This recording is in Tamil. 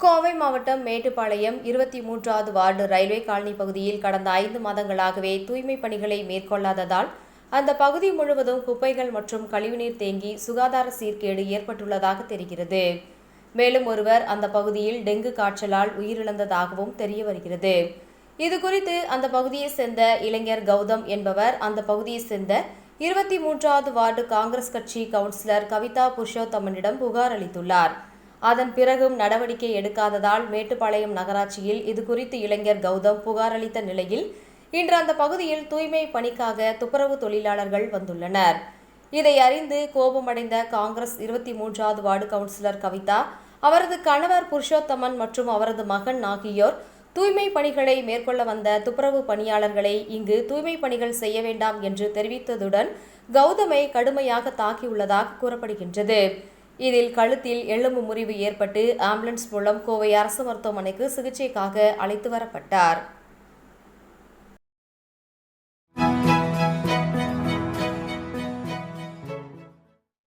கோவை மாவட்டம் மேட்டுப்பாளையம் இருபத்தி மூன்றாவது வார்டு ரயில்வே காலனி பகுதியில் கடந்த ஐந்து மாதங்களாகவே தூய்மை பணிகளை மேற்கொள்ளாததால் அந்த பகுதி முழுவதும் குப்பைகள் மற்றும் கழிவுநீர் தேங்கி சுகாதார சீர்கேடு ஏற்பட்டுள்ளதாக தெரிகிறது. மேலும் ஒருவர் அந்த பகுதியில் டெங்கு காய்ச்சலால் உயிரிழந்ததாகவும் தெரிய வருகிறது. இதுகுறித்து அந்த பகுதியை சேர்ந்த இளைஞர் கௌதம் என்பவர் அந்த பகுதியை சேர்ந்த இருபத்தி மூன்றாவது வார்டு காங்கிரஸ் கட்சி கவுன்சிலர் கவிதா புருஷோத்தமனிடம் புகார் அளித்துள்ளார். அதன் பிறகும் நடவடிக்கை எடுக்காததால் மேட்டுப்பாளையம் நகராட்சியில் இதுகுறித்து இளைஞர் கௌதம் புகார் அளித்த நிலையில் இன்று அந்த பகுதியில் தூய்மை பணிக்காக துப்புரவு தொழிலாளர்கள் வந்துள்ளனர். இதை அறிந்து கோபமடைந்த காங்கிரஸ் இருபத்தி மூன்றாவது வார்டு கவுன்சிலர் கவிதா அவரது கணவர் புருஷோத்தமன் மற்றும் அவரது மகன் ஆகியோர் தூய்மை பணிகளை மேற்கொள்ள வந்த துப்புரவு பணியாளர்களை இங்கு தூய்மை பணிகள் செய்ய வேண்டாம் என்று தெரிவித்ததுடன் கௌதமை கடுமையாக தாக்கியுள்ளதாக கூறப்படுகின்றது. இதில் கழுத்தில் எலும்பு முறிவு ஏற்பட்டு ஆம்புலன்ஸ் மூலம் கோவை அரசு மருத்துவமனைக்கு சிகிச்சைக்காக அழைத்து வரப்பட்டார்.